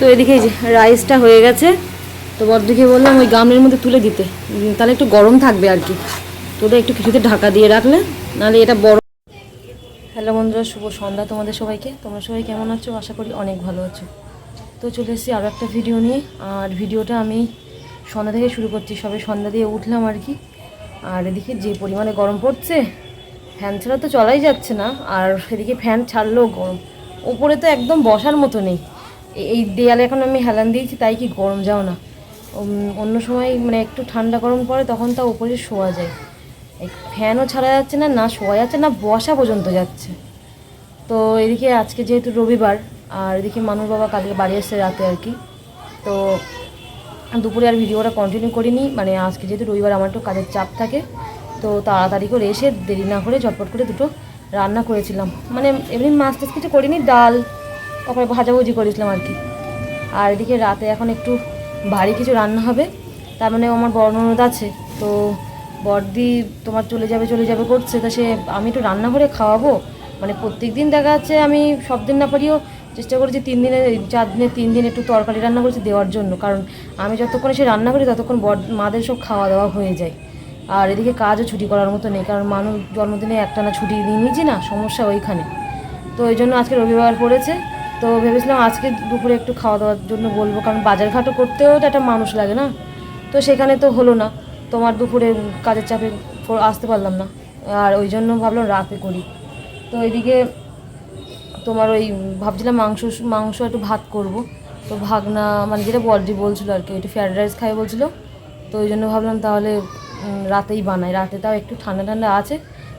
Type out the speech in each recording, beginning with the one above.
তো এদিকে যে রাইসটা হয়ে গেছে। তো বড়দিকে বললাম ওই গামলের মধ্যে তুলে দিতে। তাহলে একটু গরম থাকবে আর কি। তোদের একটু কিছুতে ঢাকা দিয়ে রাখলে, নাহলে এটা বড় হ্যালো বন্ধুরা, শুভ সন্ধ্যা তোমাদের সবাইকে। তোমরা সবাই কেমন আছো? আশা করি অনেক ভালো আছো। তো চলে এসেছি আরও একটা ভিডিও নিয়ে। আর ভিডিওটা আমি সন্ধ্যা থেকে শুরু করছি। সবে সন্ধ্যা দিয়ে উঠলাম আর কি। আর এদিকে যে পরিমাণে গরম পড়ছে ফ্যান ছাড়া তো চলাই যাচ্ছে না। আর এদিকে ফ্যান ছাড়লেও গরম। ওপরে তো একদম বসার মতো নেই। এই দেয়ালে এখন আমি হেলান দিয়েছি, তাই কি গরম? যাও না। অন্য সময় মানে একটু ঠান্ডা গরম পড়ে, তখন তা উপরে শোয়া যায়। ফ্যানও ছাড়া যাচ্ছে না না শোয়া যাচ্ছে, না বসা পর্যন্ত যাচ্ছে। তো এদিকে আজকে যেহেতু রবিবার, আর এদিকে মানুষ বাবা কালকে বাড়ি আসছে রাতে আর কি। তো দুপুরে আর ভিডিওটা কন্টিনিউ করিনি মানে আজকে যেহেতু রবিবার আমার একটু কাজের চাপ থাকে, তো তাড়াতাড়ি করে এসে দেরি না করে ঝটপট করে দুটো রান্না করেছিলাম। মানে এমনি মাছ টাছ কিছু করিনি, ডাল তারপরে ভাজাভুজি করেছিলাম আর কি। আর এদিকে রাতে এখন একটু ভারী কিছু রান্না হবে। তার মানে আমার বড় ননদ আছে, তো বড়দি তোমার চলে যাবে চলে যাবে করছে। তা সে, আমি একটু রান্না করে খাওয়াবো। মানে প্রত্যেক দিন দেখা যাচ্ছে আমি সব দিন না পারিও চেষ্টা করেছি তিন দিনে, চার দিনে, তিন দিন একটু তরকারি রান্না করেছি দেওয়ার জন্য। কারণ আমি যতক্ষণ সে রান্না করি ততক্ষণ বড় মাদের সব খাওয়া দাওয়া হয়ে যায়। আর এদিকে কাজও ছুটি করার মতো নেই, কারণ মানুষ জন্মদিনে একটানা ছুটি নিয়ে নিয়েছি না, সমস্যা ওইখানে। তো ওই জন্য আজকে রবিবার পড়েছে। তো ভেবেছিলাম আজকে দুপুরে একটু খাওয়া দাওয়ার জন্য বলব, কারণ বাজারঘাটও করতেও তো একটা মানুষ লাগে না। তো সেখানে তো হলো না, তোমার দুপুরে কাজের চাপে আসতে পারলাম না। আর ওই জন্য ভাবলাম রাতে করি। তো এদিকে তোমার ওই ভাবছিলাম মাংস মাংস একটু ভাত করব। তো ভাগনা মানে যেটা বলটি বলছিল আর কি একটু ফ্রায়েড রাইস খাই বলছিল। তো ওই জন্য ভাবলাম তাহলে রাতেই বানাই। রাতে তাও একটু ঠান্ডা ঠান্ডা আছে,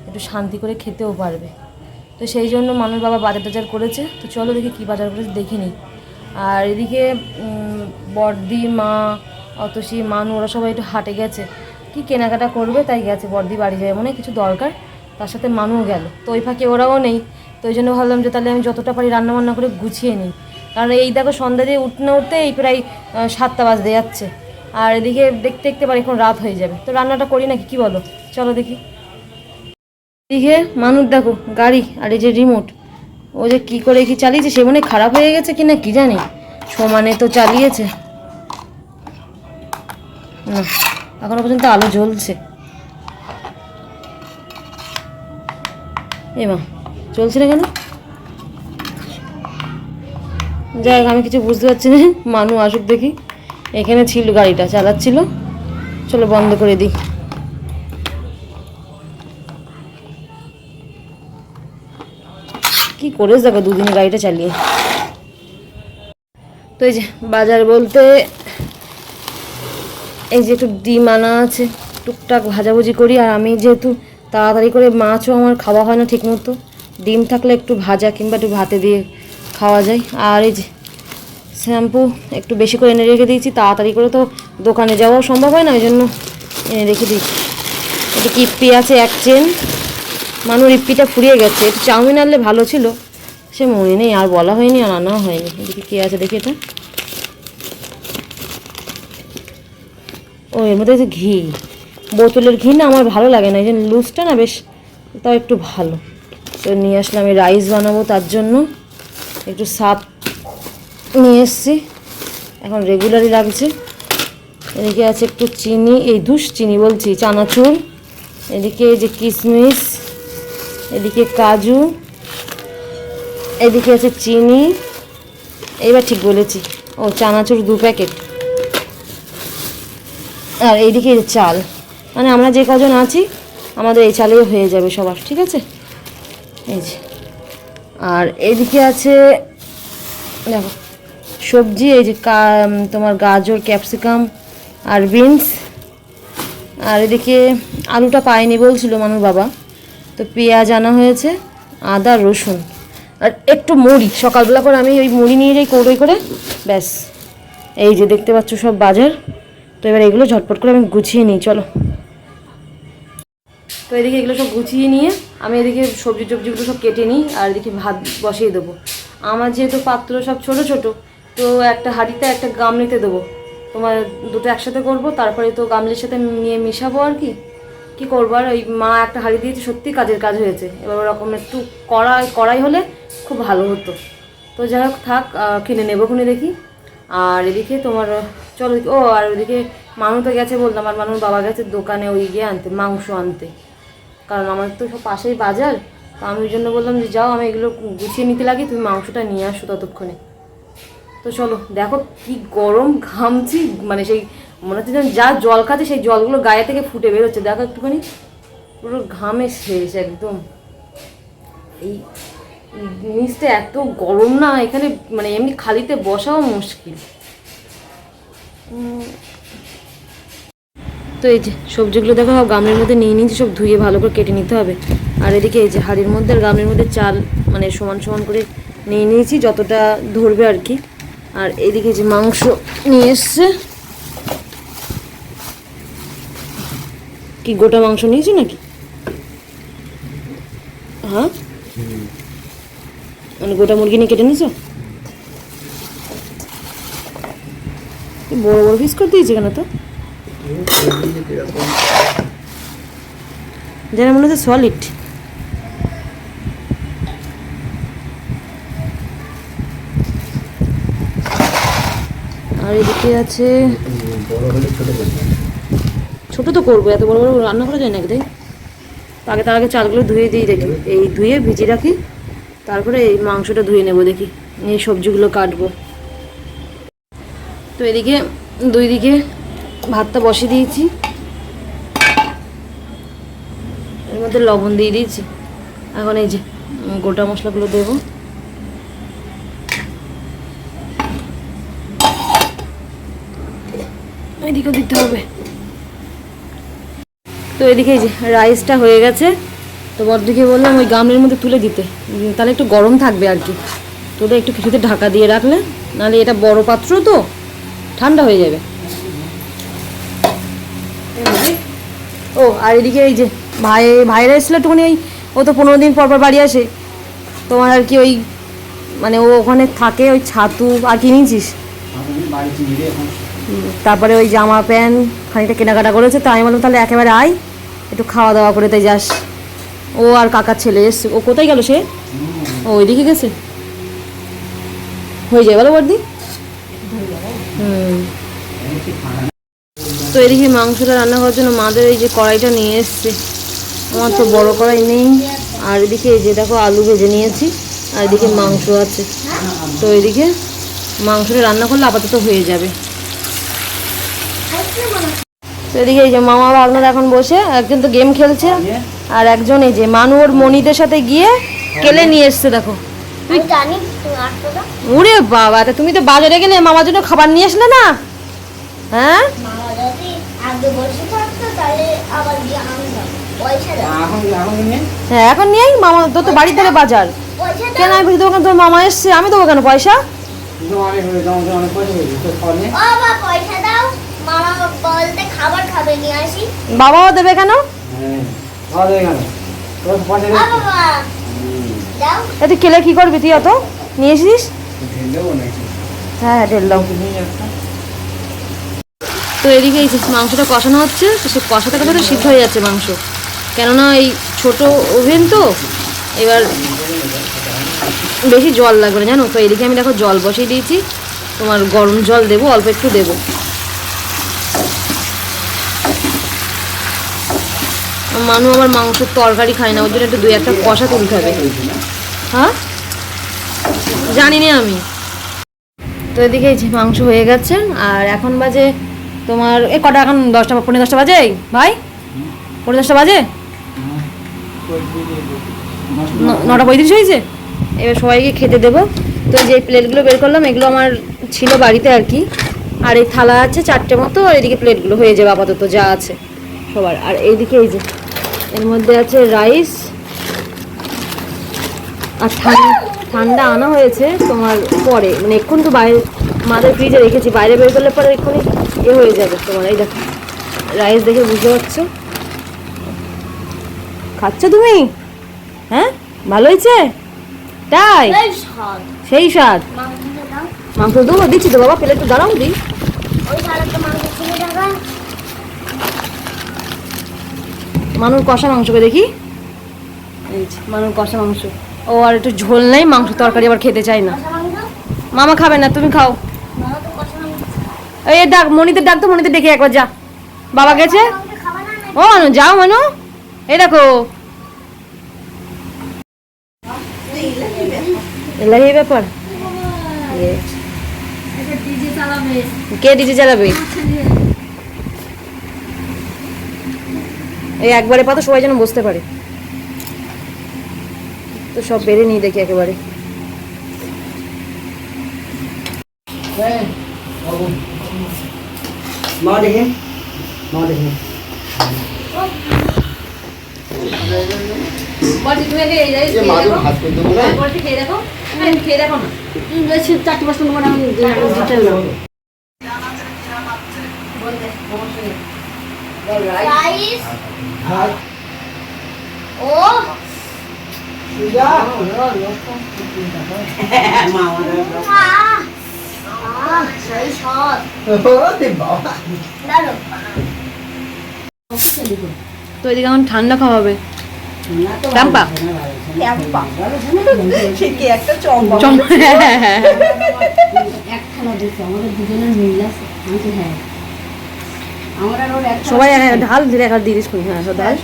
একটু শান্তি করে খেতেও পারবে। তো সেই জন্য মানুষ বাবা বাজার টাজার করেছে। তো চলো দেখি কী বাজার করেছে, দেখে নিই। আর এদিকে বড়দি মা, অতসী, মানু, ওরা সবাই একটু হাটে গেছে। কি কেনাকাটা করবে, তাই গেছে। বড়দি বাড়ি যায় মনে কিছু দরকার, তার সাথে মানুও গেল। তো ওই ফাঁকে ওরাও নেই। তো ওই জন্য ভাবলাম যে তাহলে আমি যতটা পারি রান্না বান্না করে গুছিয়ে নিই। কারণ এই দেখো সন্ধ্যা দিয়ে উঠতে না উঠতে এই প্রায় সাতটা বাজতে যাচ্ছে। আর এদিকে দেখতে দেখতে পারি এখন রাত হয়ে যাবে। তো রান্নাটা করি নাকি, কি বলো? চলো দেখি। এদিকে মানুষ দেখো গাড়ি আর এই যে রিমোট ও যে কি করে কি চালিয়েছে সে মনে খারাপ হয়ে গেছে কিনা কি জানি। সমানে তো চালিয়েছে। এখনও পর্যন্ত আলো জ্বলছে। এ মা চলছে না কেন? যাই হোক, আমি কিছু বুঝতে পারছি না। মানু আসুক দেখি। এখানে ছিল গাড়িটা চালাচ্ছিল। চলো বন্ধ করে দিই। কি করেছে দেখো দুদিন গাড়িটা চালিয়ে? তো এই যে বাজার বলতে এই যে একটু ডিম আনা আছে, টুকটাক ভাজাভুজি করি, আর আমি যেহেতু তাড়াতাড়ি করে মাছও আমার খাওয়া হয় না ঠিক মতো ডিম থাকলে একটু ভাজা কিংবা একটু ভাতে দিয়ে খাওয়া যায়। আর এই যে শ্যাম্পু একটু বেশি করে এনে রেখে দিয়েছি, তাড়াতাড়ি করে তো দোকানে যাওয়াও সম্ভব হয় না, ওই জন্য এনে রেখে দিয়েছি। একটু কিপ্পি আছে এক চেন? মানুষ ইপ্পিটা ফুরিয়ে গেছে। একটু চাউমিন আনলে ভালো ছিল। সে মনে নেই, আর বলা হয়নি, আর আনাও হয়নি। এদিকে কী আছে দেখি এটা। ও, এর মধ্যে ঘি। বোতলের ঘি না আমার ভালো লাগে না, এই যে লুজটা না বেশ, তাও একটু ভালো। তো নিয়ে আসলাম আমি রাইস বানাবো তার জন্য। একটু সাপ নিয়ে এসছি। এখন রেগুলারই লাগছে। এদিকে আছে একটু চিনি, এই দুষ চিনি বলছি, চানাচুর। এদিকে যে কিশমিশ এদিকে কাজু, এদিকে আছে চিনি। এইবার ঠিক বলেছি। ও, চানাচুর দু প্যাকেট। আর এইদিকে চাল। মানে আমরা যে কজন আছি, আমাদের এই চালেই হয়ে যাবে সবার, ঠিক আছে? এই যে। আর এইদিকে আছে, দেখো, সবজি, এই যে তোমার গাজর, ক্যাপসিকাম আর বিনস। আর এদিকে আলুটা পাইনি বলছিল মানুষ বাবা। তো পেঁয়াজ আনা হয়েছে, আদা, রসুন। আর একটু মুড়ি, সকালবেলা করে আমি ওই মুড়ি নিয়ে যাই কৌটোই করে, ব্যাস। এই যে দেখতে পাচ্ছ সব বাজার। তো এবার এগুলো ঝটপট করে আমি গুছিয়ে নিই, চলো। তো এদিকে এগুলো সব গুছিয়ে নিয়ে আমি এদিকে সবজি টবজিগুলো সব কেটে নিই আর এদিকে ভাত বসিয়ে দেবো। আমার যেহেতু পাত্র সব ছোট ছোট, তো একটা হাঁড়িতে একটা গামলিতে দেবো। তোমার দুটো একসাথে করব, তারপরে তো গামলির সাথে নিয়ে মিশাবো আর কি। কি করব? আর ওই মা একটা হাড়ি দিয়েছে, সত্যি কাজের কাজ হয়েছে। এবার ওরকম একটু কড়াই কড়াই হলে খুব ভালো হতো। তো যাই হোক, থাক কিনে নেব খুনে দেখি। আর এদিকে তোমার, চলো ও, আর ওদিকে মানু তো গেছে বললাম, আর মানুষ বাবা গেছে দোকানে ওই গিয়ে আনতে, মাংস আনতে। কারণ আমার তো সব পাশেই বাজার, তো আমি ওই জন্য বললাম যে যাও, আমি এগুলো গুছিয়ে নিতে লাগি, তুমি মাংসটা নিয়ে আসো ততক্ষণে। তো চলো, দেখো কি গরম ঘামছি মানে সেই মনে হচ্ছে যেন যা জল খাচ্ছে সেই জলগুলো গায়ে থেকে ফুটে বেরোচ্ছে। দেখো একটুখানি, পুরো ঘামে শেষ একদম। এই নিচটা এত গরম না, এখানে মানে এমনি খালিতে বসাও মুশকিল। তো এই যে সবজিগুলো দেখো গামলির মধ্যে নিয়ে নিয়েছি, সব ধুয়ে ভালো করে কেটে নিতে হবে। আর এদিকে এই যে হাড়ির মধ্যে আর গামলির মধ্যে চাল মানে সমান সমান করে নিয়ে নিয়েছি, যতটা ধরবে আর কি। আর এদিকে যে মাংস নিয়ে এসছে কি, গোটা মাংস নিয়েছি নাকি? হ্যাঁ? মানে গোটা মুরগি নিয়ে কেটে নিয়েছো? বড় বড় পিস করে দিয়েছে কেন তো? যেন মনে হচ্ছে সলিড আর এদিকে আছে ছোট তো করব, এত বড় বড় রান্না করা যায় নাকি তাই? আগে তার আগে চালগুলো ধুয়ে দিই দেখি। এই ধুয়ে ভিজিয়ে রাখি, তারপরে এই মাংসটা ধুয়ে নেব দেখি, এই সবজিগুলো কাটবো। তো এদিকে, দুই দিকে ভাতটা বসিয়ে দিয়েছি। এর মধ্যে লবণ দিয়ে দিয়েছি। এখন এই যে গোটা মশলাগুলো দেবো। এদিকেও দিতে হবে। তো এদিকে যে রাইসটা হয়ে গেছে। তো বড়দিকে বললাম ওই গামলির মধ্যে তুলে দিতে। তাহলে একটু গরম থাকবে আর কি। তোদের একটু কিছুতে ঢাকা দিয়ে রাখলে নাহলে এটা বড় পাত্র তো ঠান্ডা হয়ে যাবে। ও আর এদিকে এই যে ভাই ভাইরা এসেছিল একটুখানি ওই ও তো পনেরো দিন পর পর বাড়ি আসে। তোমার আর কি ওই মানে ও ওখানে থাকে ওই ছাতু আর কিনেছিস তারপরে ওই জামা প্যান্ট খানিকটা কেনাকাটা করেছে তো আমি বললাম তাহলে একেবারে আয়। একটু খাওয়া দাওয়া করে তাই যাস। ও আর কাকার ছেলে, এসছে। ও কোথায় গেল সে? ও ওইদিকে গেছে? হয়ে যায় বলো বর্দি। হুম। তো এদিকে মাংসটা রান্না করার জন্য মাদের এই যে কড়াইটা নিয়ে এসছে। আমার তো বড় কড়াই নেই। আর এদিকে এই যে দেখো আলু ভেজে নিয়েছি, আর এদিকে মাংস আছে। তো এদিকে মাংসটা রান্না করলে আপাতত হয়ে যাবে। তো এদিকে এই যে মামা ভাগনার এখন বসে একজন তো গেম খেলছে। আর একজন এই যে মানু ওর মনিদের সাথে গিয়ে কেলে নিয়ে এসছে দেখো। উরে বাবা তা তুমি তো বাজারে গেলে মামার জন্য খাবার নিয়ে আসলে না? হ্যাঁ? হ্যাঁ এখন নিয়ে আই, মামা তোর তো বাড়ি থেকে বাজার। কেন আমি বলছি দোকান তোর মামা এসছে আমি দেবো কেন পয়সা? পয়সা মামা বলতে খাবার খাবে নিয়ে আসি। বাবাও দেবে কেন? ও বাবা দাও। এ তুই কেলে কি করবি তুই অত? নিয়ে এসিস হ্যাঁ হ্যাঁ ঢেল দাও। তো এদিকে এই মাংসটা কষানো হচ্ছে তো সে কষাতে কষাতে সিদ্ধ হয়ে যাচ্ছে মাংস। কেননা এই ছোট ওভেন তো এবার বেশি জল লাগবে না জানো? তো এদিকে আমি দেখো জল বসিয়ে দিয়েছি। তোমার গরম জল দেবো অল্প একটু দেবো। মানু আবার মাংসের তরকারি খায় না ওই জন্য একটু দুই একটা কষা তুলতে হবে হ্যাঁ? জানি না আমি। তো এদিকে মাংস হয়ে গেছে, আর এখন বাজে তোমার এ কটা এখন দশটা পনেরো দশটা বাজে? ভাই? পনেরো দশটা বাজে? নটা পঁয়ত্রিশ হয়েছে? এবার সবাইকে খেতে দেবো। তো যে প্লেটগুলো বের করলাম, এগুলো আমার ছিল বাড়িতে আর কি। আর এই থালা আছে চারটে মতো, আর এদিকে প্লেটগুলো হয়ে যাবে আপাতত যা আছে। সবার। আর এইদিকে এই যে এর মধ্যে আছে রাইস। আর ঠান্ডা আনা হয়েছে তোমার পরে। মানে এক্ষুন তো বাইরে মাদের ফ্রিজে রেখেছি। বাইরে বের করলে পরে এক্ষুনি এ হয়ে যাবে তোমার। এই দেখো রাইস দেখে বুঝতে পারছ? খাচ্ছ তুমি? হ্যাঁ? ভালো হয়েছে? তাই? সেই স্বাদ। মাংস দেবো দিচ্ছি তো বাবা প্লেটটা দাঁড়াও দিই ছিল কষা মাংসকে দেখি? এই যে, মানুষ কষা মাংস। ও আর একটু ঝোল নেই মাংস তরকারি আবার খেতে চাই না। মামা খাবে না তুমি খাও। এই ডাক মনিদের ডাক তো মনিদের ডেকে একবার যা। বাবা গেছে? ও মানু যাও মানু। এই দেখো। এলাহি ব্যাপার। কে? ডিজে চালাবে? এই একবারে পাতো সবাই যেন বসতে পারে। তো সব বেড়ে নিই দেখি একেবারে। মা দেখে মা দেখে। খেয়ে দেখো। খেয়ে দেখো না। চারটে পাঁচটা আমি ডিটেল নেব রাইস ও সব ওরে বাবা দাঁড়ো তো এদিকে এখন ঠান্ডা খাওয়া হবে। চাম্পা। চম্পা। চম একখানা দিচ্ছে আমাদের দুজনের মিল আছে। হ্যাঁ আমার আর ওর একটা সবাই ঢাল দিস খুনি, হ্যাঁ ঢাল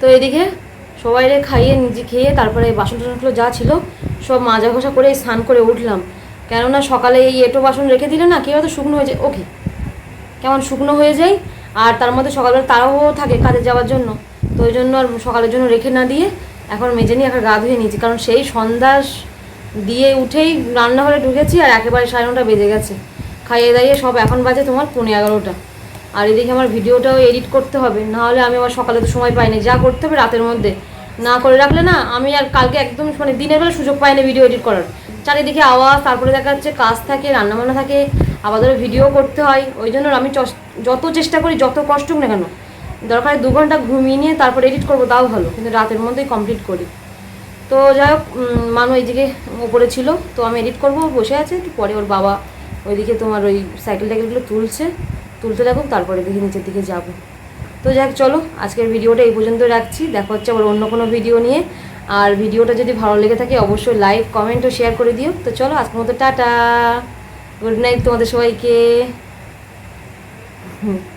তো এদিকে সবাই রে খাইয়ে নিজে খেয়ে তারপরে বাসন টাসনগুলো যা ছিল সব মাজা ঘষা করে স্নান করে উঠলাম। কেননা সকালে এই এটো বাসন রেখে দিলে না কেউ তো শুকনো হয়ে যায়। ওকে কেমন শুকনো হয়ে যায়। আর তার মধ্যে সকালবেলা তারাও থাকে কাজে যাওয়ার জন্য। তো ওই জন্য আর সকালের জন্য রেখে না দিয়ে এখন মেজে নিয়ে এখন গা ধুয়ে নিয়েছি। কারণ সেই সন্ধ্যা দিয়ে উঠেই রান্নাঘরে ঢুকেছি আর একেবারে সাড়ে নটা বেজে গেছে। খাইয়ে দাইয়ে সব এখন বাজে তোমার পনেরো এগারোটা। আর এদিকে আমার ভিডিওটাও এডিট করতে হবে না হলে আমি আমার সকালে তো সময় পাইনি। যা করতে হবে রাতের মধ্যে। না করে রাখলে না, আমি আর কালকে একদম মানে দিনের বেলা সুযোগ পাই না ভিডিও এডিট করার। চারিদিকে আওয়াজ, তারপরে দেখা যাচ্ছে কাজ থাকে, রান্নাবান্না থাকে ধরো ভিডিও করতে হয়। ওই জন্য আমি যত চেষ্টা করি, যত কষ্ট না কেন, দরকার দু ঘণ্টা ঘুমিয়ে নিয়ে তারপর এডিট করব, তাও ভালো। কিন্তু রাতের মধ্যেই কমপ্লিট করি। তো যাই হোক মানু এইদিকে ওপরে ছিল, তো আমি এডিট করব, বসে আছে পরে ওর বাবা ওইদিকে তোমার ওই সাইকেল টাইকেলগুলো তুলছে, তুলতে থাকুক, তারপরে দেখি নিচের দিকে যাব। তো যাক, চলো, আজকের ভিডিওটা এই পর্যন্ত রাখছি। দেখা হচ্ছে আবার অন্য কোনো ভিডিও নিয়ে। আর ভিডিওটা যদি ভালো লেগে থাকে, অবশ্যই লাইক, কমেন্ট ও শেয়ার করে দিও। তো চলো, আজকের মতো টাটা। গুড নাইট তোমাদের সবাইকে। হুম।